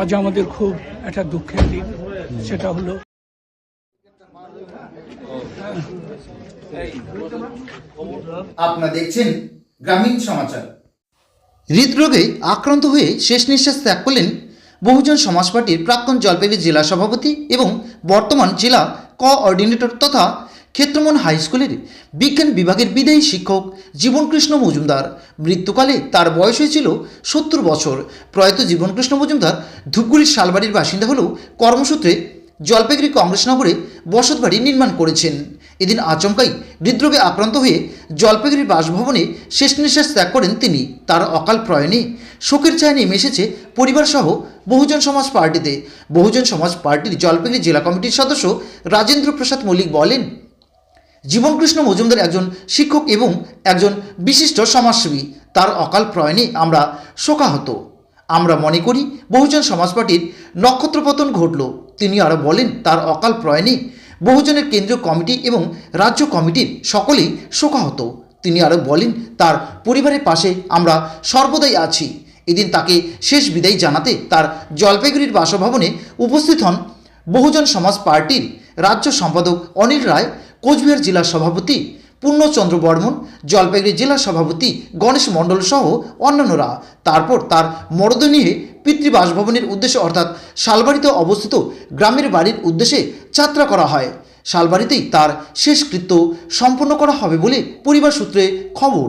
আজ আমাদের খুব একটা দুঃখের দিন সেটা হলো আপনারা দেখছেন গ্রামীণ সমাচার। হৃদরোগে আক্রান্ত হয়ে শেষ নিঃশ্বাস ত্যাগ করলেন বহুজন সমাজ পার্টির প্রাক্তন জলপাইগুড়ি জেলা সভাপতি এবং বর্তমান জেলা কোঅর্ডিনেটর তথা ক্ষেত্রমন হাই স্কুলের বিজ্ঞান বিভাগের বিদায়ী শিক্ষক জীবনকৃষ্ণ মজুমদার। মৃত্যুকালে তার বয়স হয়েছিল সত্তর বছর। প্রয়াত জীবনকৃষ্ণ মজুমদার ধূপগুড়ির শালবাড়ির বাসিন্দা হলেও কর্মসূত্রে জলপাইগুড়ি কংগ্রেস কংগ্রেসনগরে বসতবাড়ি নির্মাণ করেছেন। এদিন আচমকাই হৃদরোগে আক্রান্ত হয়ে জলপাইগুড়ির বাসভবনে শেষ নিঃশ্বাস ত্যাগ করেন তিনি। তার অকাল প্রয়াণে শোকের ছায়া নেমে এসেছে পরিবারসহ বহুজন সমাজ পার্টিতে। বহুজন সমাজ পার্টির জলপাইগুড়ি জেলা কমিটির সদস্য রাজেন্দ্র প্রসাদ মল্লিক বলেন জীবনকৃষ্ণ মজুমদার একজন শিক্ষক এবং একজন বিশিষ্ট সমাজসেবী। তার অকাল প্রয়াণে আমরা শোকাহত। আমরা মনে করি বহুজন সমাজ পার্টির নক্ষত্রপতন ঘটল। তিনি আরও বলেন, তার অকাল প্রয়াণে বহুজনের কেন্দ্রীয় কমিটি এবং রাজ্য কমিটির সকলেই শোকাহত। তিনি আরও বলেন, তার পরিবারের পাশে আমরা সর্বদাই আছি। এদিন তাকে শেষ বিদায় জানাতে তার জলপাইগুড়ির বাসভবনে উপস্থিত হন বহুজন সমাজ পার্টির রাজ্য সম্পাদক অনিল রায় কোচবিহার জেলার সভাপতি পূর্ণচন্দ্র বর্মন, জলপাইগুড়ি জেলার সভাপতি গণেশ মণ্ডল সহ অন্যান্যরা। তারপর তার মরদ নিয়ে পিতৃবাসভবনের উদ্দেশ্যে অর্থাৎ শালবাড়িতে অবস্থিত গ্রামের বাড়ির উদ্দেশ্যে যাত্রা করা হয়। শালবাড়িতেই তার শেষকৃত্য সম্পন্ন করা হবে বলে পরিবার সূত্রে খবর।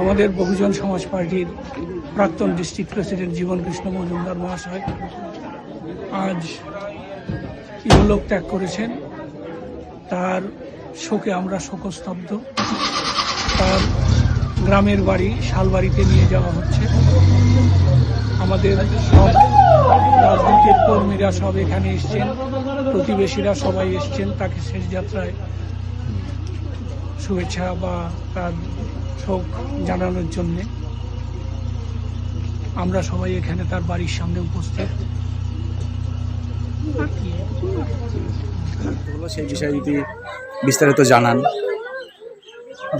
আমাদের বহুজন সমাজ পার্টির প্রাক্তন ডিস্ট্রিক্ট প্রেসিডেন্ট জীবন কৃষ্ণ মজুমদার মহাশয় আজ ইহলোক ত্যাগ করেছেন। তার শোকে আমরা শোকস্তব্ধ। তার গ্রামের বাড়ি, শালবাড়িতে নিয়ে যাওয়া হচ্ছে। আমাদের সব রাজনীতির কর্মীরা সব এখানে এসছেন। প্রতিবেশীরা সবাই এসছেন। তাকে শেষ যাত্রায় শুভেচ্ছা বা তার শোক জানানোর জন্যে। আমরা সবাই এখানে তার বাড়ির সামনে উপস্থিত। সেই বিষয়ে যদি বিস্তারিত জানান।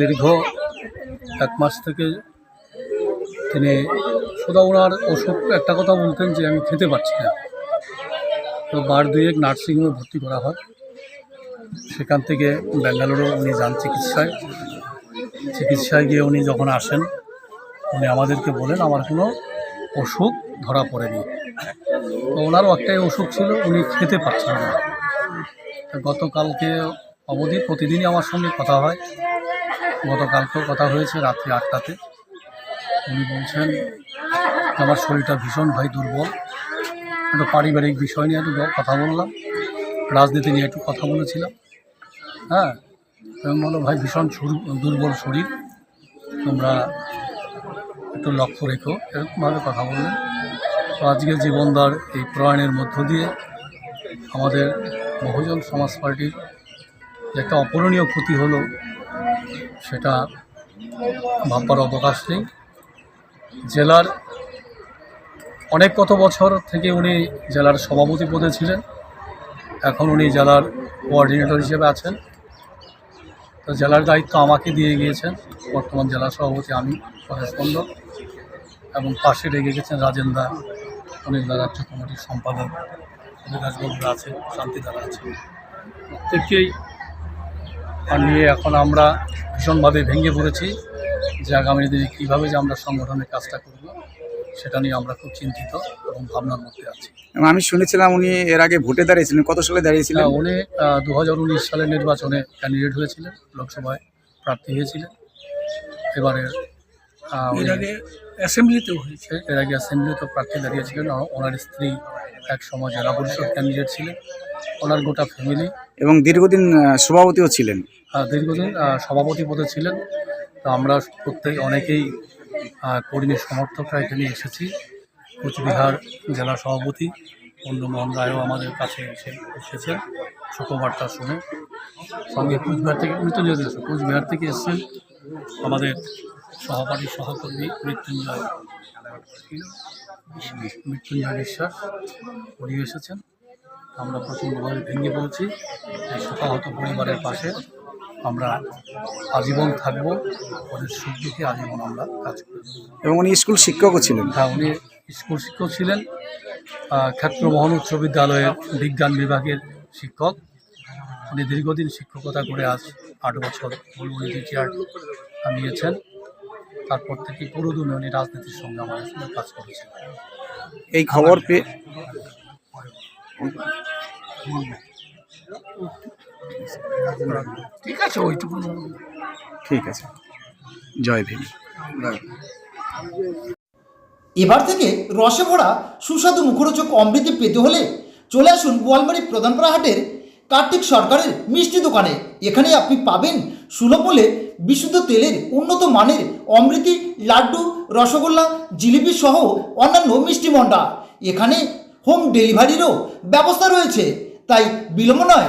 দীর্ঘ এক মাস থেকে তিনি শুধু ওনার অসুখ একটা কথা বলতেন যে আমি খেতে পারছি না। তো বার দুয়েক নার্সিংহোমে ভর্তি করা হয়। সেখান থেকে ব্যাঙ্গালোরও উনি যান চিকিৎসায়। চিকিৎসায় গিয়ে উনি যখন আসেন, উনি আমাদেরকে বলেন, আমার কোনো অসুখ ধরা পড়েনি। তো ওনারও একটাই অসুখ ছিল, উনি খেতে পারছিলেন না। গতকালকে অবধি প্রতিদিনই আমার সঙ্গে কথা হয়। গতকালকেও কথা হয়েছে রাত্রি আটটাতে। উনি বলছেন, আমার শরীরটা ভীষণ ভাই দুর্বল। একটু পারিবারিক বিষয় নিয়ে একটু কথা বললাম। রাজনীতি নিয়ে একটু কথা বলেছিলাম। হ্যাঁ এবং বলল ভাই ভীষণ দুর্বল শরীর। তোমরা একটু লক্ষ্য রেখো, এরকমভাবে কথা বললেন তো আজকে জীবনদার এই প্রয়াণের মধ্য দিয়ে আমাদের বহুজন সমাজ পার্টির যে একটা অপূরণীয় ক্ষতি হলো, সেটা ভাববার অবকাশ নেই। জেলার অনেক কত বছর থেকে উনি জেলার সভাপতি পদে ছিলেন, এখন উনি জেলার কোঅর্ডিনেটর হিসেবে আছেন। তো জেলার দায়িত্ব আমাকে দিয়ে গিয়েছেন, বর্তমান জেলা সভাপতি আমি পরেশ মণ্ডল, এবং পাশে রেগে গেছেন রাজেন্দা অনিল দা রাজ্য কমিটির সম্পাদক অভিরাজবাবুরা আছে শান্তিদারা আছে। প্রত্যেককেই নিয়ে এখন আমরা ভীষণভাবে ভেঙে পড়েছি যে আগামী দিনে কীভাবে যে আমরা সংগঠনের কাজটা করব। সেটা নিয়ে আমরা খুব চিন্তিত এবং ভাবনার মধ্যে আছি। এবং আমি শুনেছিলাম উনি এর আগে ভোটে দাঁড়িয়েছিলেন কত সালে দাঁড়িয়েছিলেন? উনি দু হাজার উনিশ সালের নির্বাচনে ক্যান্ডিডেট হয়েছিলেন লোকসভায় প্রার্থী হয়েছিলেন। এবারে এর আগে অ্যাসেম্বলিতেও হয়েছে। এর আগে অ্যাসেম্বলিতে প্রার্থী দাঁড়িয়েছিলেন। ওনার স্ত্রী এক সময় জেলা পরিষদ ক্যান্ডিডেট ছিলেন। ওনার গোটা ফ্যামিলি এবং দীর্ঘদিন সভাপতিও ছিলেন। দীর্ঘদিন সভাপতি পদে ছিলেন। তো আমরা প্রত্যেক অনেকেই কর্মী সমর্থকরা এখানে এসেছি। কোচবিহার জেলা সভাপতি অন্যমোহন রায়ও আমাদের কাছে এসে এসেছেন শোকবার্তা শুনে। সঙ্গে কোচবিহার থেকে মৃত্যুঞ্জয় দাস, কোচবিহার থেকে এসেছেন আমাদের সহপাঠী সহকর্মী মৃত্যুঞ্জয়। মৃত্যুঞ্জয় বিশ্বাস উনি এসেছেন। আমরা প্রচণ্ডভাবে ভেঙে পড়েছি। শোকাহত পরিবারের পাশে আমরা আজীবন থাকব ওদের সুখ দুঃখে আজীবন আমরা কাজ করব এবং উনি স্কুল শিক্ষকও ছিলেন হ্যাঁ উনি স্কুল শিক্ষক ছিলেন ক্ষেত্রমোহন উচ্চ বিদ্যালয়ের বিজ্ঞান বিভাগের শিক্ষক উনি দীর্ঘদিন শিক্ষকতা করে আজ আট বছর উনি টিচার নিয়েছেন তারপর থেকে পুরোদিন উনি রাজনীতির সঙ্গে আমাদের সঙ্গে কাজ করেছেন এই খবর পেয়ে ঠিক আছে ওইটুকু ঠিক আছে। জয় ভীম। এবার থেকে রসে ভরা সুস্বাদু মুখরোচক অমৃতি পেতে হলে চলে আসুন গোয়ালমারি প্রধানপাড়া হাটের কার্তিক সরকারের মিষ্টি দোকানে। এখানে আপনি পাবেন সুলভ মূল্যে বিশুদ্ধ তেলের উন্নত মানের অমৃতি লাড্ডু রসগোল্লা জিলিপি সহ অন্যান্য মিষ্টি মন্ডা এখানে হোম ডেলিভারিরও ব্যবস্থা রয়েছে। তাই বিলম্ব নয়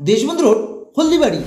দেশবন্ধু রোড হলদিবাড়ি।